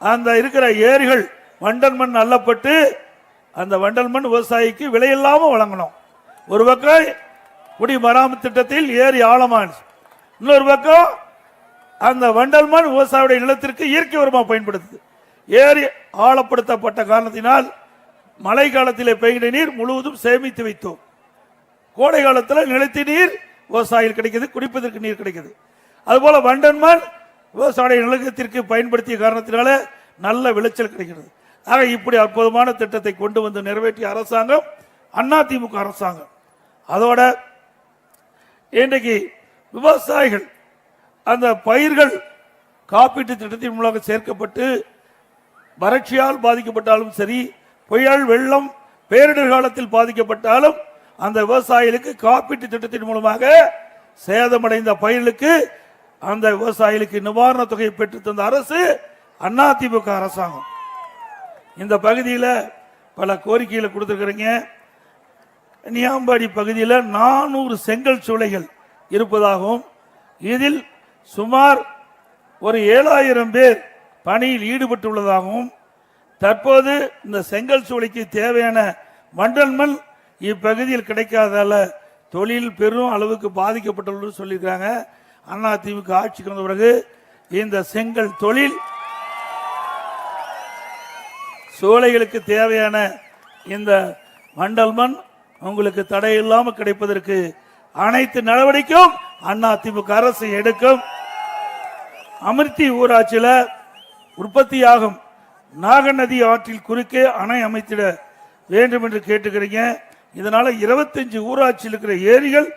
அந்த இருக்கிற ஏரிகள் வண்டல் மண் அள்ளப்பட்டு அந்த வண்டல் மண் விவசாயிக்கு விலையில்லாமல் வழங்கணும். ஒரு பக்கம் குடி மராமத்து திட்டத்தில் ஏரி ஆழமான் இன்னொரு பக்கம் அந்த வண்டல் மண் விவசாயியுடைய நிலத்திற்கு இயற்கை உரமா பயன்படுத்துது. ஏரி ஆழப்படுத்தப்பட்ட காரணத்தினால் மழை காலத்திலே பெய்கிற நீர் முழுவதும் சேமித்து வைத்தோம். கோடை காலத்தில் நிலத்தி நீர் விவசாயிகள் கிடைக்குது குடிப்பதற்கு நீர் கிடைக்குது. அதுபோல வண்டன்மண் விவசாய நிலத்திற்கு பயன்படுத்திய காரணத்தினால நல்ல விளைச்சல் கிடைக்கிறது. ஆக இப்படி அற்புதமான திட்டத்தை கொண்டு வந்து நிறைவேற்றிய அரசாங்கம் அதிமுக அரசாங்கம். அதோட இன்றைக்கு விவசாயிகள் அந்த பயிர்கள் காப்பீட்டு திட்டத்தின் மூலமாக சேர்க்கப்பட்டு வறட்சியால் பாதிக்கப்பட்டாலும் சரி புயல் வெள்ளம் பேரிடர் காலத்தில் பாதிக்கப்பட்டாலும் அந்த விவசாயிகளுக்கு காப்பீட்டு திட்டத்தின் மூலமாக சேதமடைந்த பயிர்களுக்கு அந்த விவசாயிகளுக்கு நிவாரண தொகையை பெற்று தந்த அரசு அதிமுக அரசாங்கம். இந்த பகுதியில் பல கோரிக்கைகளை கொடுத்துருக்குறீங்க. நியாம்பாடி பகுதியில் நானூறு செங்கல் சூளைகள் இருப்பதாகவும் இதில் சுமார் ஒரு ஏழாயிரம் பேர் பணியில் ஈடுபட்டுள்ளதாகவும் தற்போது இந்த செங்கல் சூளைக்கு தேவையான மண்டல் மண் இப்பகுதியில் கிடைக்காதால தொழில் பெரும் அளவுக்கு பாதிக்கப்பட்டுள்ளது சொல்லியிருக்காங்க அண்ணா ஆட்சிக்கு வந்த பிறகு இந்த செங்கல் தொழில் சோலைகளுக்கு தேவையான இந்த மண்டல் மண் உங்களுக்கு தடை இல்லாமல் கிடைப்பதற்கு அனைத்து நடவடிக்கையும் அண்ணா திமுக அரசு எடுக்கும். அமிர்தி ஊராட்சியில் உற்பத்தியாகும் நாகநதி ஆற்றில் குறுக்கே அணை அமைத்திட வேண்டும் என்று கேட்டுக்கிறீங்க. இதனால இருபத்தஞ்சு ஊராட்சியில் இருக்கிற ஏரிகள்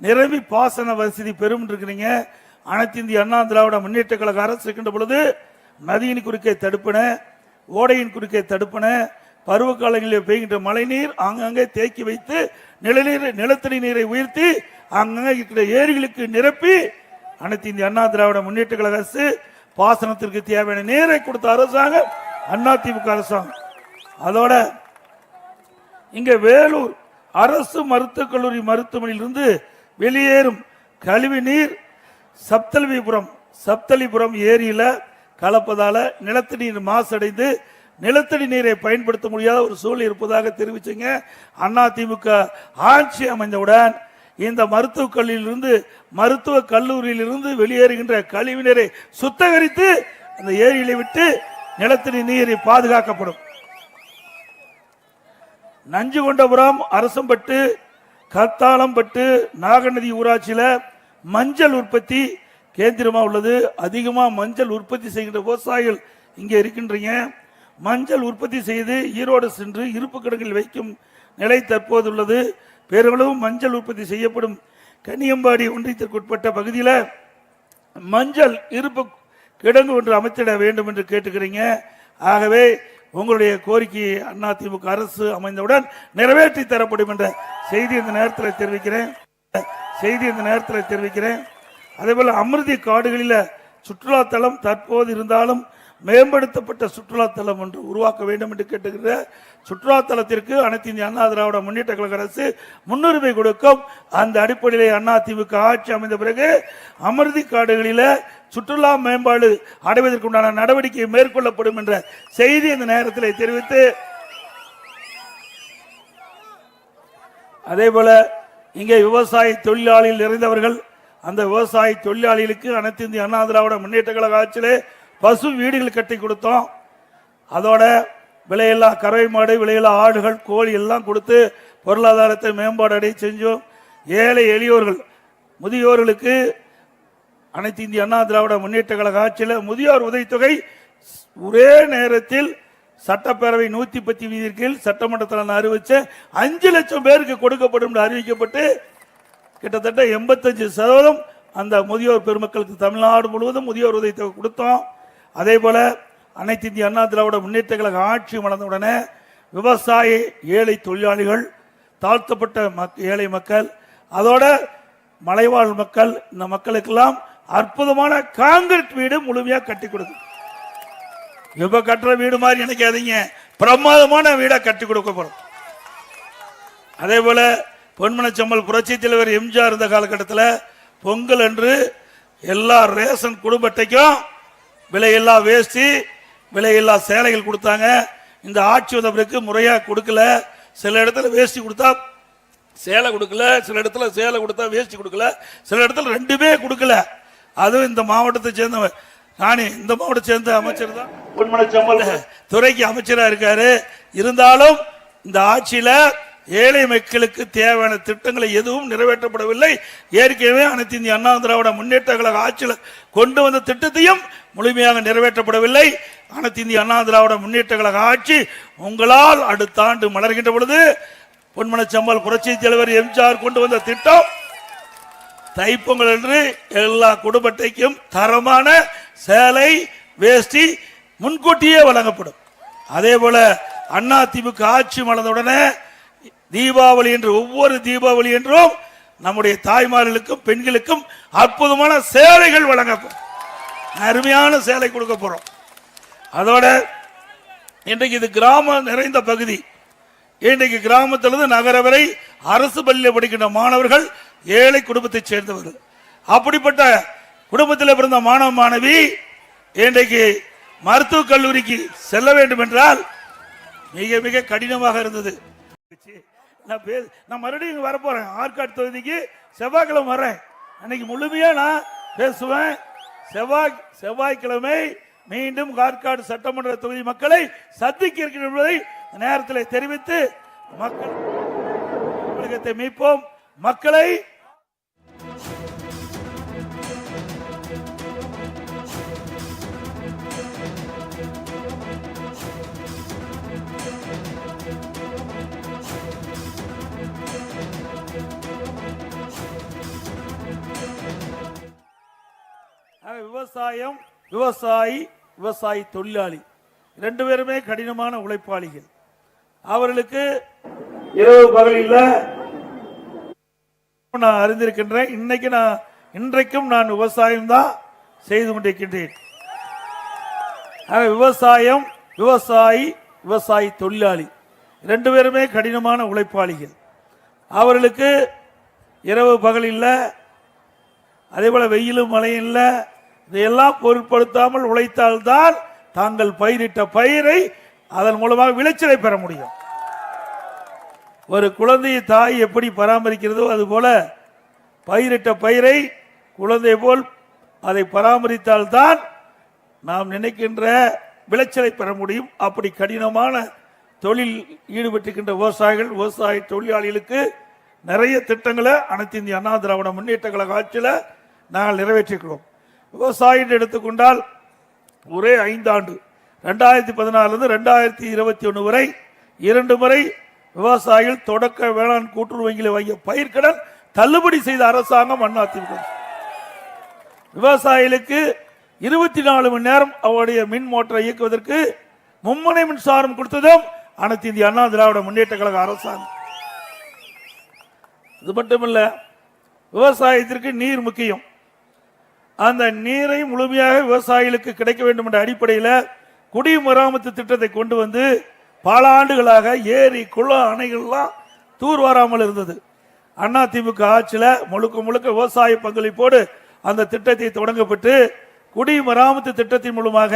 நிரம்பி பாசன வசதி பெரும் இருக்கிறீங்க அனைத்து இந்திய அண்ணா திராவிட முன்னேற்ற கழக அரசு இருக்கின்ற பொழுது நதியின் குறுக்கே தடுப்பன ஓடையின் குறுக்கே தடுப்பன பருவ காலங்களில் பெய்கின்ற மழைநீர் அங்கங்கே தேக்கி வைத்து நிலநீர் நிலத்தடி நீரை உயர்த்தி அங்கங்கே இருக்கிற ஏரிகளுக்கு நிரப்பி அனைத்து இந்திய அண்ணா திராவிட முன்னேற்ற கழக அரசு பாசனத்திற்கு தேவையான நீரை கொடுத்த அரசாங்கம் அண்ணா திமுக அரசாங்கம். அதோட இங்க வேலூர் அரசு மருத்துவக் கல்லூரி மருத்துவமனையிலிருந்து வெளியேறும். கழிவு நீர் சப்தலிபுரம் சப்தலிபுரம் ஏரியில் கலப்பதால் நிலத்தடி நீர் மாசடைந்து நிலத்தடி நீரை பயன்படுத்த முடியாத ஒரு சூழல் இருப்பதாக தெரிவிச்சுங்க. அண்ணா திமுக ஆட்சி அமைந்தவுடன் இந்த மருத்துவக் கல்லூரியிலிருந்து மருத்துவக் கல்லூரியிலிருந்து வெளியேறுகின்ற கழிவு நீரை சுத்தகரித்து அந்த ஏரியில விட்டு நிலத்தடி நீரை பாதுகாக்கப்படும். நஞ்சுகொண்டபுரம் அரசம்பட்டு கத்தாளம்பட்டு நாகநதி ஊராட்சியில் மஞ்சள் உற்பத்தி கேந்திரமாக உள்ளது. அதிகமாக மஞ்சள் உற்பத்தி செய்கின்ற விவசாயிகள் இங்கே இருக்கின்றீங்க. மஞ்சள் உற்பத்தி செய்து ஈரோடு சென்று இருப்பு கிடங்கில் வைக்கும் நிலை தற்போது உள்ளது. பெருமளவு மஞ்சள் உற்பத்தி செய்யப்படும் கன்னியம்பாடி ஒன்றியத்திற்குட்பட்ட பகுதியில் மஞ்சள் இருப்பு கிடங்கு ஒன்று அமைத்திட வேண்டும் என்று கேட்டுக்கிறீங்க. ஆகவே உங்களுடைய கோரிக்கையை அதிமுக அரசு அமைந்தவுடன் நிறைவேற்றி தரப்படும் என்ற செய்தி இந்த நேரத்தில் தெரிவிக்கிறேன். செய்தி இந்த நேரத்தில் தெரிவிக்கிறேன். அதேபோல் அமிர்தி காடுகளில் சுற்றுலாத்தலம் தற்போது இருந்தாலும் மேம்படுத்தப்பட்ட சுற்றுலாத்தலம் ஒன்று உருவாக்க வேண்டும் என்று கேட்டுக்கிற சுற்றுலாத்தலத்திற்கு அனைத்து இந்திய அண்ணா திராவிட முன்னேற்ற கழக அரசு முன்னுரிமை கொடுக்கும். அந்த அடிப்படையில் அண்ணா ஆட்சி அமைந்த பிறகு அமிர்தி காடுகளில் சுற்றுலா மேம்பாடு அடைவதற்குண்டான நடவடிக்கை மேற்கொள்ளப்படும் என்ற செய்தி இந்த நேரத்தில் தெரிவித்து அதே போல இங்கே விவசாய தொழிலாளியில் நிறைந்தவர்கள் அந்த விவசாய தொழிலாளிகளுக்கு அனைத்து இந்திய அண்ணா திராவிட முன்னேற்ற கழக ஆட்சியிலே பசு வீடுகள் கட்டி கொடுத்தோம். அதோட விலையில்லா கறவை மாடு விலையில்லா ஆடுகள் கோழி எல்லாம் கொடுத்து பொருளாதாரத்தை மேம்பாடு அடைய செஞ்சோம். ஏழை எளியோர்கள் முதியோர்களுக்கு அனைத்து இந்திய அண்ணா திராவிட முன்னேற்ற கழக ஆட்சியில் முதியோர் உதவித்தொகை ஒரே நேரத்தில் சட்டப்பேரவை நூத்தி பத்து விதியின் கீழ் சட்டமன்றத்தில் அறிவிச்ச அஞ்சு லட்சம் பேருக்கு கொடுக்கப்படும் என்று அறிவிக்கப்பட்டு கிட்டத்தட்ட எண்பத்தஞ்சு சதவீதம் அந்த முதியோர் பெருமக்களுக்கு தமிழ்நாடு முழுவதும் முதியோர் உதவித்தொகை கொடுத்தோம். அதே போல அனைத்து இந்திய அண்ணா திராவிட முன்னேற்ற கழக ஆட்சி மலர்ந்தவுடனே விவசாய ஏழை தொழிலாளிகள் தாழ்த்தப்பட்ட மக் ஏழை மக்கள் அதோட மலைவாழ் மக்கள் இந்த மக்களுக்கெல்லாம் அற்புதமான காங்கிரீட் வீடு முழுமையாக கட்டி கொடுக்கும் இப்ப கட்டுற வீடு மாதிரி நினைக்காதீங்க. பிரமாதமான வீடா கட்டி கொடுக்கப்படும் அதே போல பொன்மனச்சம்மல் புரட்சி தலைவர் எம்ஜிஆர் இருந்த காலகட்டத்தில் பொங்கல் அன்று எல்லா ரேஷன் குடும்ப அட்டைக்கும் விலையில்லா வேஷ்டி விலையில்லா சேலைகள் கொடுத்தாங்க. இந்த ஆட்சி வந்தவருக்கு முறையாக கொடுக்கல. சில இடத்துல வேஷ்டி கொடுத்தா சேலை கொடுக்கல சில இடத்துல சேலை கொடுத்தா வேஷ்டி கொடுக்கல சில இடத்துல ரெண்டுமே கொடுக்கல. அதுவும் இந்த மாவட்டத்தை சேர்ந்தவன் நானே இந்த மாவட்டத்தை சேர்ந்த அமைச்சர் தான். பொன்மனச்சம்பல் துறைக்கு அமைச்சரா இருக்காரு. இருந்தாலும் இந்த ஆட்சியில ஏழை மக்களுக்கு தேவையான திட்டங்களை எதுவும் நிறைவேற்றப்படவில்லை. ஏற்கனவே அனைத்து இந்திய அண்ணா திராவிட முன்னேற்ற கழக ஆட்சியில் கொண்டு வந்த திட்டத்தையும் முழுமையாக நிறைவேற்றப்படவில்லை. அனைத்து இந்திய அண்ணா திராவிட முன்னேற்ற கழக ஆட்சி உங்களால் அடுத்த ஆண்டு மலர்கின்ற பொழுது பொன்மனச்சம்பல் புரட்சி தலைவர் எம்ஜிஆர் கொண்டு வந்த திட்டம் தைப்பொங்கல் என்று எல்லா குடும்பத்தைக்கும் தரமான சேலை வேஷ்டி முன்கூட்டியே வழங்கப்படும். அதே போல அண்ணா திமுக ஆட்சி மலர்ந்தவுடனே தீபாவளி என்று ஒவ்வொரு தீபாவளி என்றும் நம்முடைய தாய்மார்களுக்கும் பெண்களுக்கும் அற்புதமான சேலைகள் வழங்கப்படும். அருமையான சேலை கொடுக்க போறோம். அதோட இன்றைக்கு இது கிராமம் நிறைந்த பகுதி. இன்றைக்கு கிராமத்திலிருந்து நகர வரை அரசு பள்ளியில் படிக்கின்ற மாணவர்கள் ஏழை குடும்பத்தை சேர்ந்தவர்கள். அப்படிப்பட்ட குடும்பத்தில் பிறந்த மாணவ மாணவி இன்றைக்கு மருத்துவக் கல்லூரிக்கு செல்ல வேண்டும் என்றால் மிக மிக கடினமாக இருந்தது. நான் பே நான் மறுபடியும் வரப்போகிறேன் வரப்போறேன். ஆற்காடு தொகுதிக்கு செவ்வாய்க்கிழமை வரேன் அன்னைக்கு முழுமையா நான் பேசுவேன். செவ்வாய் செவ்வாய்க்கிழமை மீண்டும் ஆற்காடு சட்டமன்ற தொகுதி மக்களை சந்திக்க இருக்கிற என்பதை நேரத்தில் தெரிவித்து மக்கள் தமிழகத்தை மீட்போம். மக்களை விவசாயம் விவசாயி விவசாயி தொழிலாளி. ரெண்டு பேருமே கடினமான உழைப்பாளிகள். அவர்களுக்கு இரவு பகலில் நான் அறிந்திருக்கின்றேன். இன்னைக்கு நான் இன்றைக்கும் நான் விவசாயம் தான் செய்து கொண்டிருக்கின்றேன். விவசாயம் விவசாயி விவசாயி தொழிலாளி. ரெண்டு பேருமே கடினமான உழைப்பாளிகள். அவர்களுக்கு இரவு பகல் இல்லை அதே போல வெயிலும் மழையும் இல்லை. இதையெல்லாம் பொருட்படுத்தாமல் உழைத்தால்தான் தாங்கள் பயிரிட்ட பயிரை அதன் மூலமாக விளைச்சலை பெற முடியும். ஒரு குழந்தையை தாய் எப்படி பராமரிக்கிறதோ அதுபோல பயிரிட்ட பயிரை குழந்தை போல் அதை பராமரித்தால்தான் நாம் நினைக்கின்ற விளைச்சலை பெற முடியும். அப்படி கடினமான தொழில் ஈடுபட்டிருக்கின்ற விவசாயிகள் விவசாய தொழிலாளிகளுக்கு நிறைய திட்டங்களை அனைத்து இந்திய அண்ணா திராவிட முன்னேற்ற கழக ஆட்சியில் நாங்கள் நிறைவேற்றிருக்கிறோம். விவசாயம் எடுத்துக்கொண்டால் ஒரே ஐந்தாண்டு. ரெண்டாயிரத்தி பதினாலிருந்து ரெண்டாயிரத்தி இருபத்தி ஒன்று வரை இரண்டு முறை விவசாயிகள் தொடக்க வேளாண் கூட்டுறவு வங்கியில் வாங்கிய பயிர்க்கடன் தள்ளுபடி செய்த அரசாங்கம் அதிமுக விவசாயிகளுக்கு இருபத்தி நாலு மணி நேரம் அவருடைய மின் மோட்டரை இயக்குவதற்கு மும்முனை மின்சாரம் கொடுத்ததும் அனைத்து இந்திய அண்ணா திராவிட முன்னேற்ற கழக அரசாங்கம். இது மட்டுமல்ல விவசாயத்திற்கு நீர் முக்கியம். அந்த நீரை முழுமையாக விவசாயிகளுக்கு கிடைக்க வேண்டும் என்ற அடிப்படையில் குடிமராமத்து திட்டத்தை கொண்டு வந்து பல ஆண்டுகளாக ஏரி குளம் அணைகள்லாம் தூர் வராமல் இருந்தது. அண்ணா திமுக ஆட்சியில் முழுக்க முழுக்க விவசாய பங்களிப்போடு அந்த திட்டத்தை தொடங்கப்பட்டு குடிமராமத்து திட்டத்தின் மூலமாக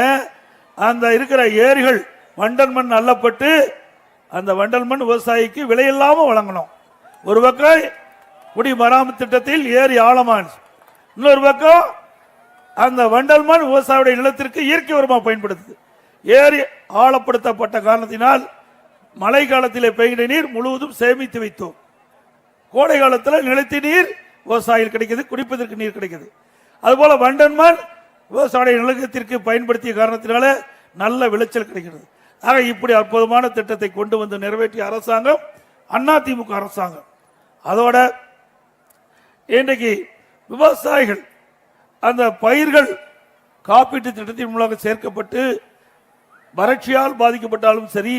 அந்த இருக்கிற ஏரிகள் வண்டல் மண் அள்ளப்பட்டு அந்த வண்டல் மண் விவசாயிக்கு விலையில்லாமல் வழங்கணும். ஒரு பக்கம் குடிமராமத்து திட்டத்தில் ஏரி ஆழமான் இன்னொரு பக்கம் அந்த வண்டல் மண் விவசாயியுடைய நிலத்திற்கு இயற்கை உரமாக பயன்படுத்துது. ஏரி ஆழப்படுத்தப்பட்ட காரணத்தினால் மழை காலத்திலே பெய்கிற நீர் முழுவதும் சேமித்து வைத்தோம். கோடை காலத்தில் நிலத்தி நீர் விவசாயிகள் கிடைக்குது குடிப்பதற்கு நீர் கிடைக்குது. அதுபோல வண்டன்மான் விவசாய நிலத்திற்கு பயன்படுத்திய காரணத்தினால நல்ல விளைச்சல் கிடைக்கிறது. ஆக இப்படி அற்புதமான திட்டத்தை கொண்டு வந்து நிறைவேற்றிய அரசாங்கம் அதிமுக அரசாங்கம். அதோட இன்றைக்கு விவசாயிகள் அந்த பயிர்கள் காப்பீட்டு திட்டத்தின் மூலமாக சேர்க்கப்பட்டு வறட்சியால் பாதிக்கப்பட்டாலும் சரி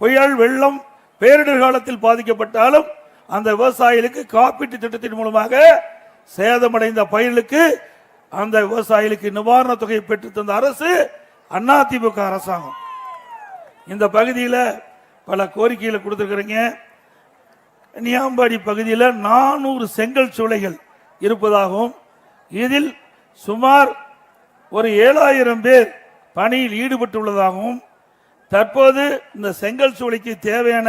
புயல் வெள்ளம் பேரிடர் காலத்தில் பாதிக்கப்பட்டாலும் அந்த விவசாயிகளுக்கு காப்பீட்டு திட்டத்தின் மூலமாக சேதமடைந்த பயிர்களுக்கு அந்த விவசாயிகளுக்கு நிவாரண தொகையை பெற்று தந்த அரசு அதிமுக அரசாங்கம். இந்த பகுதியில் பல கோரிக்கைகளை கொடுத்துருக்குறீங்க. நியாம்பாடி பகுதியில் நானூறு செங்கல் சூளைகள் இருப்பதாகவும் இதில் சுமார் ஒரு ஏழாயிரம் பேர் பணியில் ஈடுபட்டுள்ளதாகவும் தற்போது இந்த செங்கல் சூளைக்கு தேவையான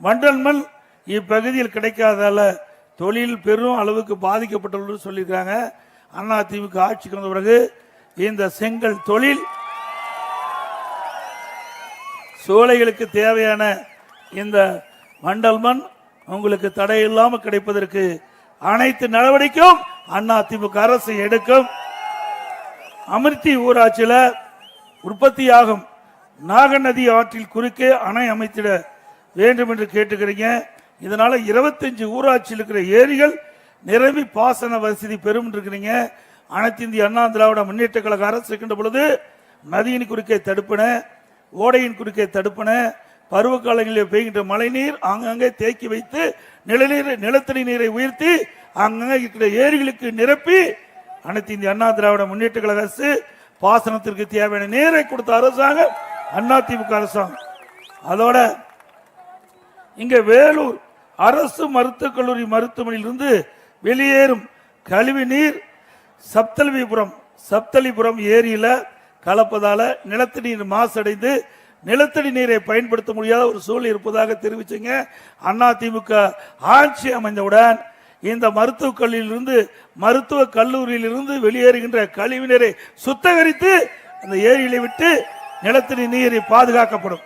வண்டல் மண் இப்பகுதியில் கிடைக்காதால தொழில் பெரும் அளவுக்கு பாதிக்கப்பட்டுள்ளது சொல்லியிருக்காங்க அண்ணா ஆட்சிக்கு வந்த பிறகு இந்த செங்கல் தொழில் சூளைகளுக்கு தேவையான இந்த மண்டல் மண் உங்களுக்கு தடையில்லாமல் கிடைப்பதற்கு அனைத்து நடவடிக்கையும் அண்ணா அரசு எடுக்கும். அமிர்தி ஊராட்சியில் உற்பத்தியாகும் நாகநதி ஆற்றில் குறுக்கே அணை அமைத்திட வேண்டும் என்று கேட்டுக்கிறீங்க. இதனால 25 ஊராட்சியில் இருக்கிற ஏரிகள் நிரம்பி பாசன வசதி பெறும் இருக்கிறீங்க. அனைத்து இந்திய அண்ணா திராவிட முன்னேற்ற கழக அரசு இருக்கின்ற பொழுது நதியின் குறுக்கே தடுப்பன ஓடையின் குறுக்கே தடுப்பன பருவகாலங்களில் பெய்கின்ற மழைநீர் அங்கங்கே தேக்கி வைத்து நிலநீர் நிலத்தடி நீரை உயர்த்தி அங்கங்கே இருக்கிற ஏரிகளுக்கு நிரப்பி அனைத்து இந்திய அண்ணா திராவிட முன்னேற்ற கழக அரசு பாசனத்திற்கு தேவையான நீரை கொடுத்த அரசாங்கம் அண்ணா திமுக அரசாங்கம். அதோட இங்க வேலூர் அரசு மருத்துவக் கல்லூரி மருத்துவமனையிலிருந்து வெளியேறும் கழிவு நீர் சப்தலிபுரம் சப்தலிபுரம் ஏரியில கலப்பதால நிலத்தடி நீர் மாசடைந்து நிலத்தடி நீரை பயன்படுத்த முடியாத ஒரு சூழல் இருப்பதாக தெரிவிச்சுங்க. அண்ணா திமுக ஆட்சி அமைந்தவுடன் இந்த மருத்துவக் கல்லூரியிலிருந்து மருத்துவக் கல்லூரியிலிருந்து வெளியேறுகின்ற கழிவுநீரை சுத்தகரித்து அந்த ஏரியில விட்டு நிலத்தடி நீரை பாதுகாக்கப்படும்.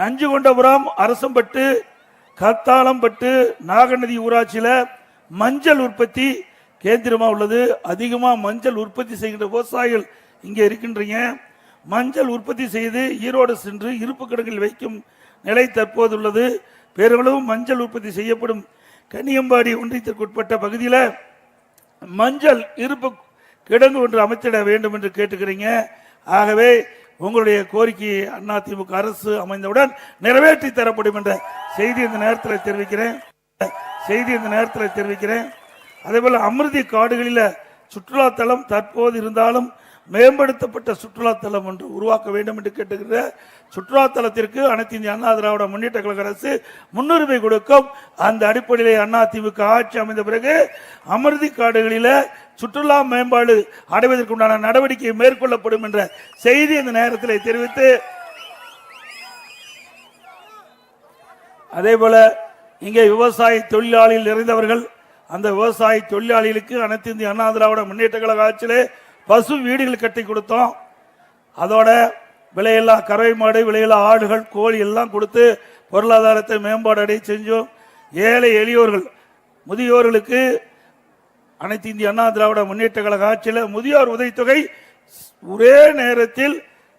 நஞ்சுகொண்டபுரம் அரசம்பட்டு கத்தாளம்பட்டு நாகநதி ஊராட்சியில் மஞ்சள் உற்பத்தி கேந்திரமாக உள்ளது. அதிகமாக மஞ்சள் உற்பத்தி செய்கின்ற விவசாயிகள் இங்கே இருக்கின்றீங்க. மஞ்சள் உற்பத்தி செய்து ஈரோடு சென்று இருப்பு கிடங்கில் வைக்கும் நிலை தற்போது உள்ளது பெருமளவு மஞ்சள் உற்பத்தி செய்யப்படும் கன்னியம்பாடி ஒன்றியத்திற்குட்பட்ட பகுதியில் மஞ்சள் இருப்பு கிடங்கு ஒன்று அமைத்திட வேண்டும் என்று கேட்டுக்கிறீங்க. ஆகவே உங்களுடைய கோரிக்கையை அதிமுக அரசு அமைந்தவுடன் நிறைவேற்றி தரப்படும் என்ற செய்தி இந்த நேரத்தில் தெரிவிக்கிறேன். செய்தி இந்த நேரத்தில் தெரிவிக்கிறேன். அதேபோல் அமிர்தி காடுகளில் சுற்றுலாத்தலம் தற்போது இருந்தாலும் மேம்படுத்தப்பட்ட சுற்றுலாத்தலம் ஒன்று உருவாக்க வேண்டும் என்று கேட்டுக்கிற சுற்றுலாத்தலத்திற்கு அனைத்து இந்திய அண்ணா திராவிட முன்னேற்ற கழக அரசு முன்னுரிமை கொடுக்கும். அந்த அடிப்படையில் அண்ணா திமுக ஆட்சி அமைந்த பிறகு அமிர்தி காடுகளில் சுற்றுலா மேம்பாடு அடைவதற்குண்டான நடவடிக்கை மேற்கொள்ளப்படும் என்ற செய்தி இந்த நேரத்தில் தெரிவித்து அதே போல இங்கே விவசாய தொழிலாளியில் நிறைந்தவர்கள் அந்த விவசாய தொழிலாளிகளுக்கு அனைத்து இந்திய அண்ணா திராவிட முன்னேற்ற கழக ஆட்சியிலே பசு வீடுகள் கட்டி கொடுத்தோம். அதோட விலையில்லா கறவை மாடு விலையில்லா ஆடுகள் கோழி எல்லாம் கொடுத்து பொருளாதாரத்தை மேம்பாடு அடைய செஞ்சோம். ஏழை எளியோர்கள் முதியோர்களுக்கு அனைத்து இந்திய அண்ணா திராவிட முன்னேற்ற கழக ஆட்சியில் முதியோர் உதவித்தொகை ஒரே நேரத்தில்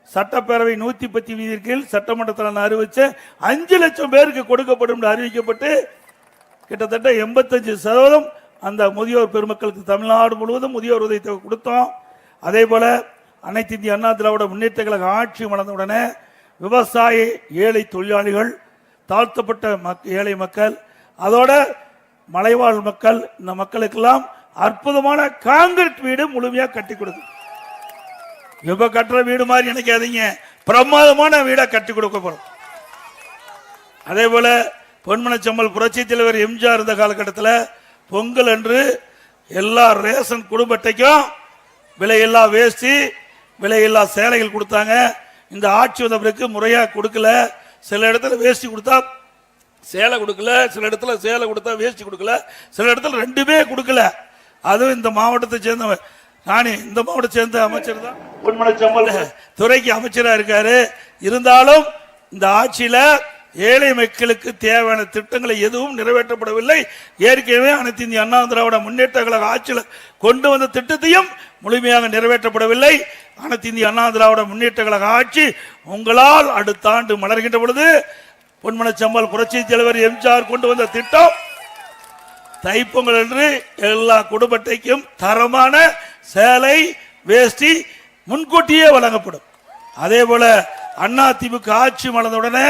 சட்டப்பேரவை நூத்தி பத்து விதியின் கீழ் சட்டமன்றத்தில் அறிவிச்ச அஞ்சு லட்சம் பேருக்கு கொடுக்கப்படும் என்று அறிவிக்கப்பட்டு கிட்டத்தட்ட எண்பத்தஞ்சு சதவீதம் அந்த முதியோர் பெருமக்களுக்கு தமிழ்நாடு முழுவதும் முதியோர் உதவித்தொகை கொடுத்தோம். அதே போல அனைத்து இந்திய அண்ணா திராவிட முன்னேற்ற கழக ஆட்சி வளர்ந்தவுடனே விவசாய ஏழை தொழிலாளிகள் தாழ்த்தப்பட்ட மக் ஏழை மக்கள் அதோட மலைவாழ் மக்கள் இந்த மக்களுக்கெல்லாம் அற்புதமான காங்கிரீட் வீடு முழுமையாக கட்டி கொடுக்கும் இப்ப கட்டுற வீடு மாதிரி நினைக்காதீங்க. பிரமாதமான வீடாக கட்டி கொடுக்க போறோம். அதே போல பொன்மனச்சம்மல் புரட்சி தலைவர் எம்ஜிஆர் இருந்த காலகட்டத்தில் பொங்கல் அன்று எல்லா ரேஷன் குடும்பத்தைக்கும் விலையில்லா வேஷ்டி விலையில்லா சேலைகள் கொடுத்தாங்க. இந்த ஆட்சி வந்த பிறகு முறையா கொடுக்கல. சில இடத்துல வேஷ்டி கொடுத்தா சேலை கொடுக்கல சில இடத்துல சேலை கொடுத்தா வேஷ்டி கொடுக்கல சில இடத்துல ரெண்டுமே கொடுக்கல. அதுவும் இந்த மாவட்டத்தை சேர்ந்தவன் நானே இந்த மாவட்டத்தை சேர்ந்த அமைச்சர் தான். துறைக்கு அமைச்சரா இருக்காரு. இருந்தாலும் இந்த ஆட்சியில ஏழை மக்களுக்கு தேவையான திட்டங்களை எதுவும் நிறைவேற்றப்படவில்லை. ஏற்கனவே அனைத்து இந்திய அண்ணா திராவிட முன்னேற்ற கழக ஆட்சியில் கொண்டு வந்த திட்டத்தையும் முழுமையாக நிறைவேற்றப்படவில்லை. அனைத்து இந்திய அண்ணா திராவிட முன்னேற்ற கழக ஆட்சி உங்களால் அடுத்த ஆண்டு மலர்கின்ற பொழுது பொன்மனச்சம்மல் புரட்சி தலைவர் எம்ஜிஆர் கொண்டு வந்த திட்டம் தைப்பொங்கல் என்று எல்லா குடும்பத்தைக்கும் தரமான சேலை வேஷ்டி முன்கூட்டியே வழங்கப்படும். அதே போல அண்ணா ஆட்சி மலர்ந்தவுடனே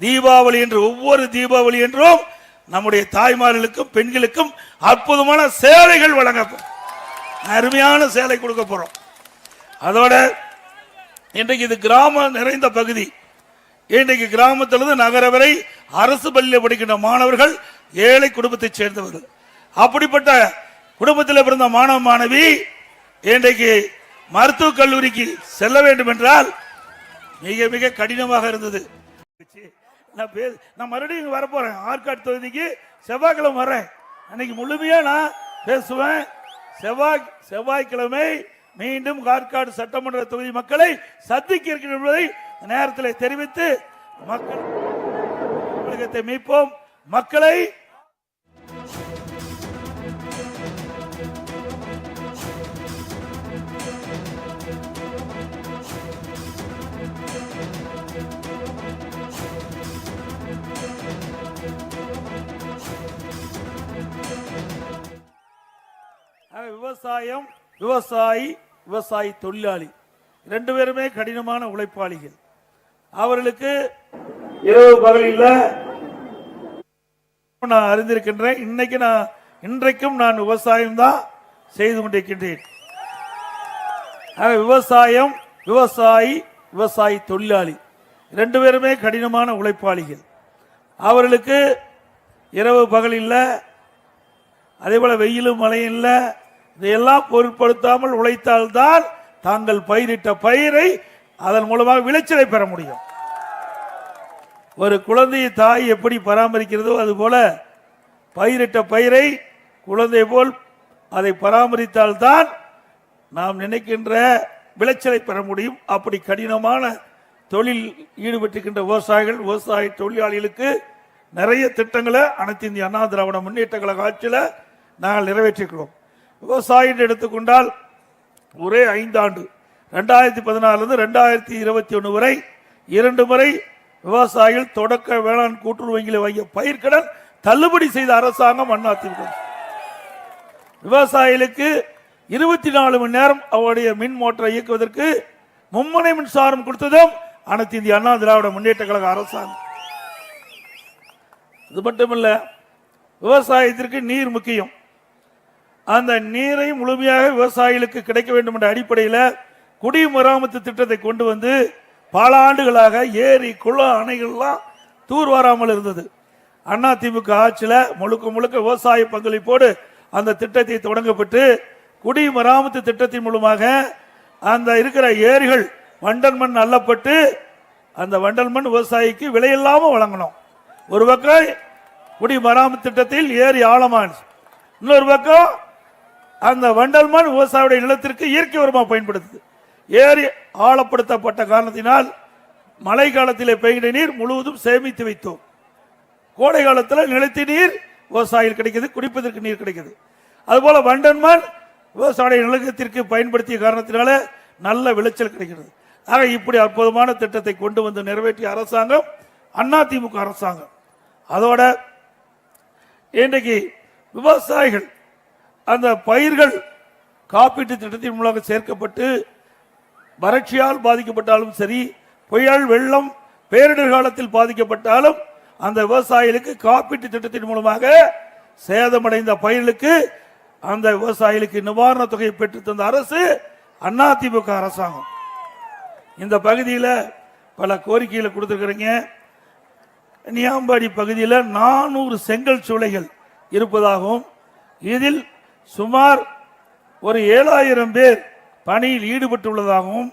தீபாவளி என்று ஒவ்வொரு தீபாவளி என்றும் நம்முடைய தாய்மார்களுக்கும் பெண்களுக்கும் அற்புதமான சேலைகள் வழங்கப்படும். அருமையான சேலை கொடுக்க போறோம். அதோட இன்றைக்கு இது கிராமம் நிறைந்த பகுதி. இன்றைக்கு கிராமத்திலிருந்து நகர வரை அரசு பள்ளியில் படிக்கின்ற மாணவர்கள் ஏழை குடும்பத்தைச் சேர்ந்தவர்கள். அப்படிப்பட்ட குடும்பத்தில் பிறந்த மாணவ மாணவி இன்றைக்கு மருத்துவக் கல்லூரிக்கு செல்ல வேண்டும் என்றால் மிக மிக கடினமாக இருந்தது. நான் பே நான் மறுபடியும் இங்கே வரப்போகிறேன் ஆற்காடு தொகுதிக்கு செவ்வாய்க்கிழமை வரேன் அன்னைக்கு முழுமையாக நான் பேசுவேன். செவ்வாய் செவ்வாய்க்கிழமை மீண்டும் ஆற்காடு சட்டமன்ற தொகுதி மக்களை சந்திக்க இருக்கிற என்பதை நேரத்தில் தெரிவித்து மக்கள் தமிழகத்தை மீட்போம். மக்களை விவசாயம் விவசாயி விவசாயி தொழிலாளி. ரெண்டு பேருமே கடினமான உழைப்பாளிகள். அவர்களுக்கு இரவு பகலில் நான் அறிந்திருக்கின்றேன். இன்னைக்கு நான் இன்றைக்கும் நான் விவசாயம் தான் செய்து கொண்டிருக்கின்றேன். விவசாயம் விவசாயி விவசாயி தொழிலாளி. ரெண்டு பேருமே கடினமான உழைப்பாளிகள். அவர்களுக்கு இரவு பகல் இல்லை அதே போல வெயிலும் மழையும் இல்லை. இதையெல்லாம் பொருட்படுத்தாமல் உழைத்தால்தான் தாங்கள் பயிரிட்ட பயிரை அதன் மூலமாக விளைச்சலை பெற முடியும். ஒரு குழந்தையை தாய் எப்படி பராமரிக்கிறதோ அதுபோல பயிரிட்ட பயிரை குழந்தை போல் அதை பராமரித்தால்தான் நாம் நினைக்கின்ற விளைச்சலை பெற முடியும். அப்படி கடினமான தொழில் ஈடுபட்டிருக்கின்ற விவசாயிகள் விவசாய தொழிலாளிகளுக்கு நிறைய திட்டங்களை அனைத்து இந்திய அண்ணா திராவிட முன்னேற்ற கழக ஆட்சியில் நாங்கள் நிறைவேற்றிக்கிறோம் விவசாயின்னு எடுத்துக்கொண்டால் ஒரே ஐந்தாண்டு. ரெண்டாயிரத்தி பதினாலிருந்து ரெண்டாயிரத்தி இருபத்தி ஒன்று வரை இரண்டு முறை விவசாயிகள் தொடக்க வேளாண் கூட்டுறவு வங்கியில் வாங்கிய பயிர்க்கடன் தள்ளுபடி செய்த அரசாங்கம் அதிமுக விவசாயிகளுக்கு இருபத்தி நாலு மணி நேரம் அவருடைய மின் மோட்டரை இயக்குவதற்கு மும்முனை மின்சாரம் கொடுத்ததும் அனைத்து இந்திய அண்ணா திராவிட முன்னேற்ற கழக அரசாங்கம். இது மட்டுமல்ல விவசாயத்திற்கு நீர் முக்கியம். அந்த நீரை முழுமையாக விவசாயிகளுக்கு கிடைக்க வேண்டும் என்ற அடிப்படையில் குடிமராமத்து திட்டத்தை கொண்டு வந்து பல ஆண்டுகளாக ஏரி குளம் அணைகள்லாம் தூர் வராமல் இருந்தது. அண்ணா திமுக ஆட்சியில் முழுக்க முழுக்க விவசாய பங்களிப்போடு அந்த திட்டத்தை தொடங்கப்பட்டு குடிமராமத்து திட்டத்தின் மூலமாக அந்த இருக்கிற ஏரிகள் வண்டல் மண் அள்ளப்பட்டு அந்த வண்டல் மண் விவசாயிக்கு விலையில்லாமல் வழங்கணும். ஒரு பக்கம் குடிமராமத்து திட்டத்தில் ஏரி ஆழமான் இன்னொரு பக்கம் அந்த வண்டல் மண் விவசாயியுடைய நிலத்திற்கு இயற்கை உரமாக பயன்படுத்துது. ஏரி ஆழப்படுத்தப்பட்ட காரணத்தினால் மழை காலத்திலே பெய்கிற நீர் முழுவதும் சேமித்து வைத்தோம். கோடை காலத்தில் நிலத்தி நீர் விவசாயிகள் கிடைக்குது குடிப்பதற்கு நீர் கிடைக்குது. அதுபோல வண்டன் மண் விவசாய நிலத்திற்கு பயன்படுத்திய காரணத்தினால நல்ல விளைச்சல் கிடைக்கிறது. ஆக இப்படி அற்புதமான திட்டத்தை கொண்டு வந்து நிறைவேற்றிய அரசாங்கம் அதிமுக அரசாங்கம். அதோட இன்றைக்கு விவசாயிகள் அந்த பயிர்கள் காப்பீட்டு திட்டத்தின் மூலமாக சேர்க்கப்பட்டு வறட்சியால் பாதிக்கப்பட்டாலும் சரி புயல் வெள்ளம் பேரிடர் காலத்தில் பாதிக்கப்பட்டாலும் அந்த விவசாயிகளுக்கு காப்பீட்டு திட்டத்தின் மூலமாக சேதமடைந்த பயிர்களுக்கு அந்த விவசாயிகளுக்கு நிவாரண தொகையை பெற்று தந்த அரசு அதிமுக அரசாங்கம். இந்த பகுதியில் பல கோரிக்கைகளை கொடுத்துருக்குறீங்க. நியாம்பாடி பகுதியில் நானூறு செங்கல் சூளைகள் இருப்பதாகவும் இதில் சுமார் ஒரு ஏழாயிரம் பேர் பணியில் ஈடுபட்டுள்ளதாகவும்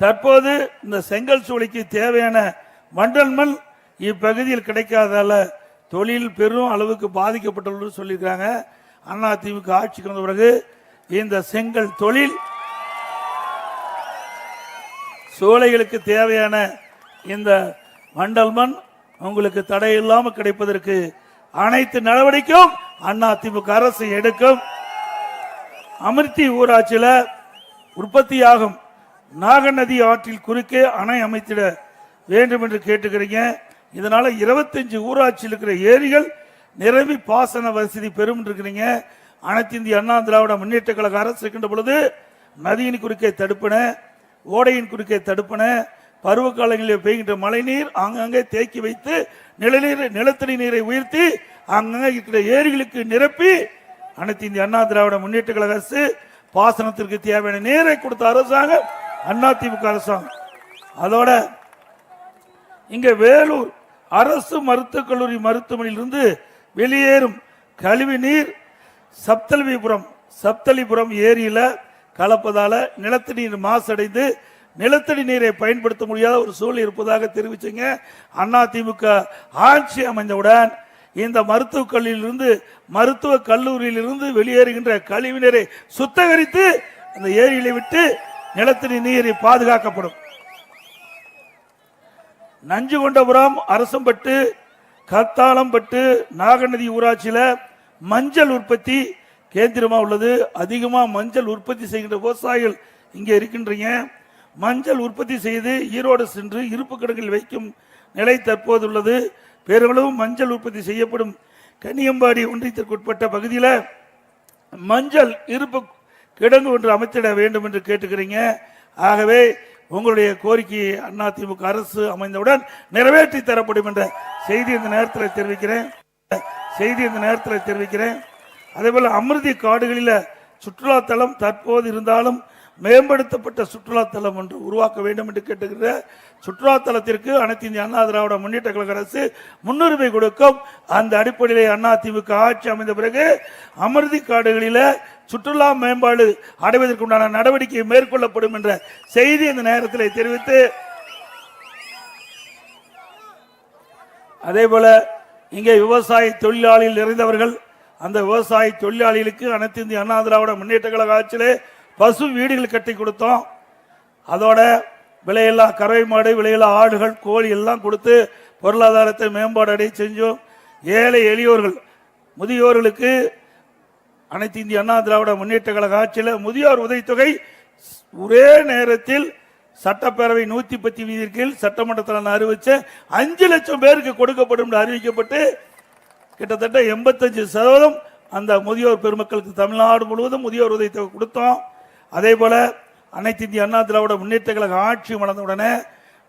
தற்போது இந்த செங்கல் சூளைக்கு தேவையான மண்டல் மண் இப்பகுதியில் கிடைக்காதால தொழில் பெரும் அளவுக்கு பாதிக்கப்பட்டுள்ளது சொல்லியிருக்காங்க அண்ணா ஆட்சிக்கு வந்த பிறகு இந்த செங்கல் தொழில் சூளைகளுக்கு தேவையான இந்த மண்டல் மண் உங்களுக்கு தடையில்லாமல் கிடைப்பதற்கு அனைத்து நடவடிக்கையும் அண்ணா அரசு எடுக்கும். அமிர்தி ஊராட்சியில் உற்பத்தியாகும் நாகநதி ஆற்றில் குறுக்கே அணை அமைத்திட வேண்டும் என்று கேட்டுக்கிறீங்க. இதனால் இருபத்தஞ்சு ஊராட்சியில் இருக்கிற ஏரிகள் நிரம்பி பாசன வசதி பெறும் இருக்கிறீங்க. அனைத்து இந்திய அண்ணா திராவிட முன்னேற்ற கழக அரசு இருக்கின்ற பொழுது நதியின் குறுக்கே தடுப்பன ஓடையின் குறுக்கே தடுப்பன பருவகாலங்களில் பெய்கின்ற மழைநீர் அங்கங்கே தேக்கி வைத்து நிலநீர் நிலத்தடி நீரை உயர்த்தி அங்கங்கே இருக்கிற ஏரிகளுக்கு நிரப்பி அனைத்து இந்திய அண்ணா திராவிட முன்னேற்ற கழக அரசு பாசனத்திற்கு தேவையான நீரை கொடுத்த அரசாங்கம் அண்ணா திமுக அரசாங்கம். அதோட இங்க வேலூர் அரசு மருத்துவக் கல்லூரி மருத்துவமனையிலிருந்து வெளியேறும் கழிவு நீர் சப்தலிபுரம் சப்தலிபுரம் ஏரியில கலப்பதால நிலத்தடி நீர் மாசடைந்து நிலத்தடி நீரை பயன்படுத்த முடியாத ஒரு சூழல் இருப்பதாக தெரிவிச்சுங்க. அண்ணா திமுக ஆட்சி அமைந்தவுடன் இந்த மருத்துவக் கல்லூரியிலிருந்து மருத்துவ கல்லூரியிலிருந்து வெளியேறுகின்ற கழிவுநீரை சுத்தகரித்து அந்த ஏரியில விட்டு நிலத்தடி நீரை பாதுகாக்கப்படும். நஞ்சுகொண்டபுரம் அரசம்பட்டு கத்தாளம்பட்டு நாகநதி ஊராட்சியில் மஞ்சள் உற்பத்தி கேந்திரமாக உள்ளது. அதிகமாக மஞ்சள் உற்பத்தி செய்கின்ற விவசாயிகள் இங்கே இருக்கின்றீங்க. மஞ்சள் உற்பத்தி செய்து ஈரோடு சென்று இருப்பு கிடங்கில் வைக்கும் நிலை தற்போது உள்ளது பெருமளவு மஞ்சள் உற்பத்தி செய்யப்படும் கன்னியம்பாடி ஒன்றியத்திற்குட்பட்ட பகுதியில் மஞ்சள் இருப்பு கிடங்கு ஒன்று அமைத்திட வேண்டும் என்று கேட்டுக்கிறீங்க. ஆகவே உங்களுடைய கோரிக்கையை அதிமுக அரசு அமைந்தவுடன் நிறைவேற்றி தரப்படும் என்ற செய்தி இந்த நேரத்தில் தெரிவிக்கிறேன். செய்தி இந்த நேரத்தில் தெரிவிக்கிறேன். அதேபோல் அமிர்தி காடுகளில் சுற்றுலாத்தலம் தற்போது இருந்தாலும் மேம்படுத்தப்பட்ட சுற்றுலாத்தலம் ஒன்று உருவாக்க வேண்டும் என்று கேட்டுக்கிற சுற்றுலாத்தலத்திற்கு அனைத்து இந்திய அண்ணா திராவிட முன்னேற்ற கழக அரசு முன்னுரிமை கொடுக்கும். அந்த அடிப்படையிலே அண்ணா திமுக ஆட்சி அமைந்த பிறகு அமிர்தி காடுகளில் சுற்றுலா மேம்பாடு அடைவதற்குண்டான நடவடிக்கை மேற்கொள்ளப்படும் என்ற செய்தி இந்த நேரத்தில் தெரிவித்து அதே போல இங்கே விவசாய தொழிலாளியில் நிறைந்தவர்கள். அந்த விவசாய தொழிலாளிகளுக்கு அனைத்து இந்திய அண்ணா திராவிட முன்னேற்ற கழக ஆட்சியிலே பசு வீடுகள் கட்டி கொடுத்தோம். அதோட விலையில்லா கறவை மாடு விலையில்லா ஆடுகள் கோழி எல்லாம் கொடுத்து பொருளாதாரத்தை மேம்பாடு அடைய செஞ்சோம். ஏழை எளியோர்கள் முதியோர்களுக்கு அனைத்து இந்திய அண்ணா திராவிட முன்னேற்ற கழக ஆட்சியில் முதியோர் உதவித்தொகை ஒரே நேரத்தில் சட்டப்பேரவை நூத்தி பத்து வீதியின் கீழ் சட்டமன்றத்தில் அறிவிச்ச அஞ்சு லட்சம் பேருக்கு கொடுக்கப்படும் என்று அறிவிக்கப்பட்டு கிட்டத்தட்ட எண்பத்தஞ்சு சதவீதம் அந்த முதியோர் பெருமக்களுக்கு தமிழ்நாடு முழுவதும் முதியோர் உதவித்தொகை கொடுத்தோம். அதே போல அனைத்து இந்திய அண்ணா திராவிட முன்னேற்ற கழக ஆட்சி மலர்ந்தவுடனே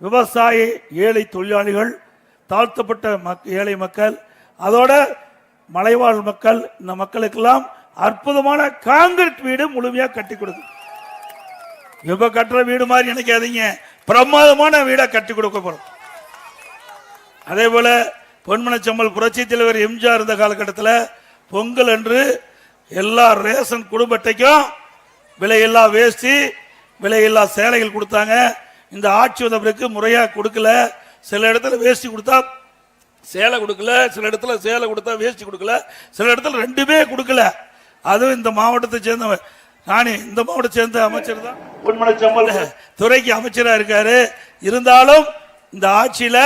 விவசாய ஏழை தொழிலாளிகள் தாழ்த்தப்பட்ட மக் ஏழை மக்கள் அதோட மலைவாழ் மக்கள் இந்த மக்களுக்கெல்லாம் அற்புதமான காங்கிரீட் வீடு முழுமையாக கட்டி கொடுக்கும் இப்ப கட்டுற வீடு மாதிரி நினைக்காதீங்க. பிரமாதமான வீடாக கட்டி கொடுக்க போறோம். அதே போல பொன்மனச்சம்மல் புரட்சி தலைவர் எம்ஜிஆர் இருந்த காலகட்டத்தில் பொங்கல் அன்று எல்லா ரேஷன் குடும்ப அட்டைக்கும் விலையில்லா வேஷ்டி விலையில்லா சேலைகள் கொடுத்தாங்க. இந்த ஆட்சி வந்த பிறகு முறையா கொடுக்கல. சில இடத்துல வேஷ்டி கொடுத்தா சேலை கொடுக்கல சில இடத்துல சேலை கொடுத்தா வேஷ்டி கொடுக்கல சில இடத்துல ரெண்டுமே கொடுக்கல. அதுவும் இந்த மாவட்டத்தை சேர்ந்தவன் நானே இந்த மாவட்டத்தை சேர்ந்த அமைச்சர் தான். துறைக்கு அமைச்சரா இருக்காரு. இருந்தாலும் இந்த ஆட்சியில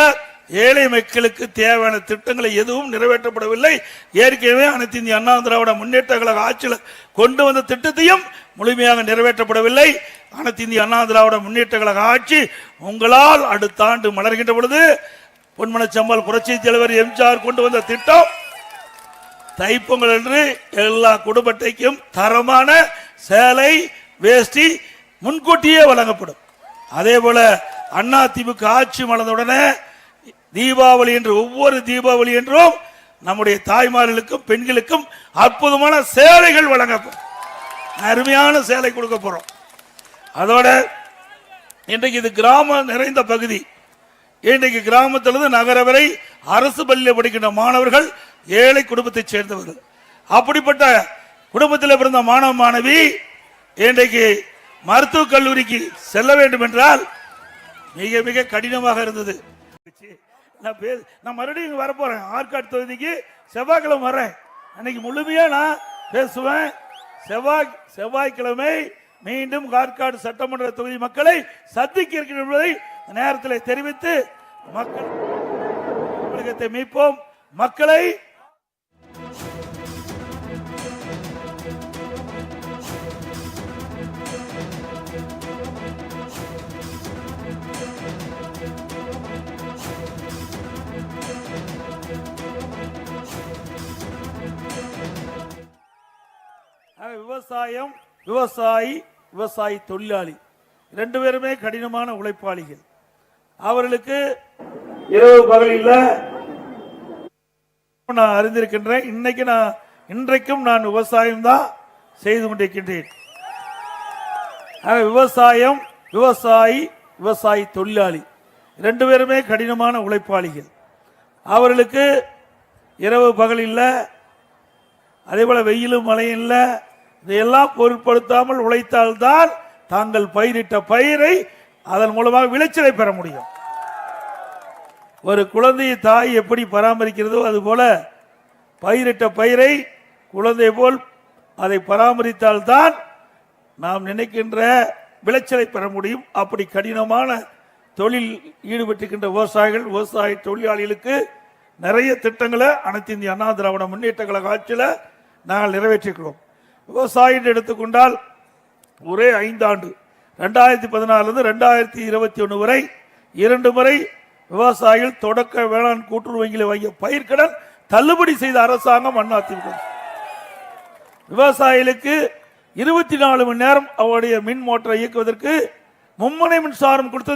ஏழை மக்களுக்கு தேவையான திட்டங்களை எதுவும் நிறைவேற்றப்படவில்லை. ஏற்கனவே அனைத்து இந்திய அண்ணா திராவிட முன்னேற்ற கழக ஆட்சியில் கொண்டு வந்த திட்டத்தையும் முழுமையாக நிறைவேற்றப்படவில்லை. அனைத்து இந்திய அண்ணா திராவிட முன்னேற்ற கழக ஆட்சி உங்களால் அடுத்த ஆண்டு மலர்கின்ற பொழுது பொன்மனச்சம்பால் புரட்சி தலைவர் எம்ஜிஆர் கொண்டு வந்த திட்டம் தைப்பொங்கல் என்று எல்லா குடும்பத்தைக்கும் தரமான சேலை வேஷ்டி முன்கூட்டியே வழங்கப்படும். அதே போல அண்ணா திமுக ஆட்சி மலர்ந்தவுடனே தீபாவளி என்று ஒவ்வொரு தீபாவளி என்றும் நம்முடைய தாய்மார்களுக்கும் பெண்களுக்கும் அற்புதமான சேலைகள் வழங்கப்படும். அருமையான சேலை கொடுக்க போறோம். அதோட இன்றைக்கு இது கிராமம் நிறைந்த பகுதி. இன்றைக்கு கிராமத்திலிருந்து நகர வரை அரசு பள்ளியில் படிக்கின்ற மாணவர்கள் ஏழை குடும்பத்தைச் சேர்ந்தவர்கள். அப்படிப்பட்ட குடும்பத்தில் பிறந்த மாணவ மாணவி இன்றைக்கு மருத்துவக் கல்லூரிக்கு செல்ல வேண்டும் என்றால் மிக மிக கடினமாக இருந்தது. நான் பே நான் மறுபடியும் இங்க வரப்போறேன். ஆற்காடு தொகுதிக்கு செவ்வாய்க்கிழமை வரேன் அன்னைக்கு முழுமையா நான் பேசுவேன். செவ்வாய் செவ்வாய்க்கிழமை மீண்டும் காட்காடு சட்டமன்ற தொகுதி மக்களை சந்திக்க இருக்கிறோம் என்பதை நேரத்தில் தெரிவித்து மக்கள் தமிழகத்தை மீட்போம். மக்களை விவசாயம் விவசாயி விவசாயி தொழிலாளி. ரெண்டு பேருமே கடினமான உழைப்பாளிகள். அவர்களுக்கு இரவு பகலில் நான் அறிந்திருக்கின்றேன். இன்னைக்கு நான் இன்றைக்கும் நான் விவசாயம் தான் செய்து கொண்டிருக்கின்றேன். விவசாயம் விவசாயி விவசாயி தொழிலாளி. ரெண்டு பேருமே கடினமான உழைப்பாளிகள். அவர்களுக்கு இரவு பகல் இல்லை. அதே போல வெயிலும் மழையும் இல்லை. இதையெல்லாம் பொருட்படுத்தாமல் உழைத்தால்தான் தாங்கள் பயிரிட்ட பயிரை அதன் மூலமாக விளைச்சலை பெற முடியும். ஒரு குழந்தையை தாய் எப்படி பராமரிக்கிறதோ அதுபோல பயிரிட்ட பயிரை குழந்தை போல் அதை பராமரித்தால்தான் நாம் நினைக்கின்ற விளைச்சலை பெற முடியும். அப்படி கடினமான தொழில் ஈடுபட்டிருக்கின்ற விவசாயிகள் விவசாய தொழிலாளிகளுக்கு நிறைய திட்டங்களை அனைத்து இந்திய அண்ணா திராவிட முன்னேற்ற கழக ஆட்சியில் நாங்கள் நிறைவேற்றிக்கிறோம் விவசாயம் எடுத்துக்கொண்டால் ஒரே ஐந்தாண்டு. ரெண்டாயிரத்தி பதினாலிருந்து ரெண்டாயிரத்தி இருபத்தி ஒன்று வரை இரண்டு முறை விவசாயிகள் தொடக்க வேளாண் கூட்டுறவு வங்கியில் வாங்கிய பயிர்க்கடன் தள்ளுபடி செய்த அரசாங்கம் அதிமுக விவசாயிகளுக்கு இருபத்தி நாலு மணி நேரம் அவருடைய மின் மோட்டரை இயக்குவதற்கு மும்முனை மின்சாரம் கொடுத்தது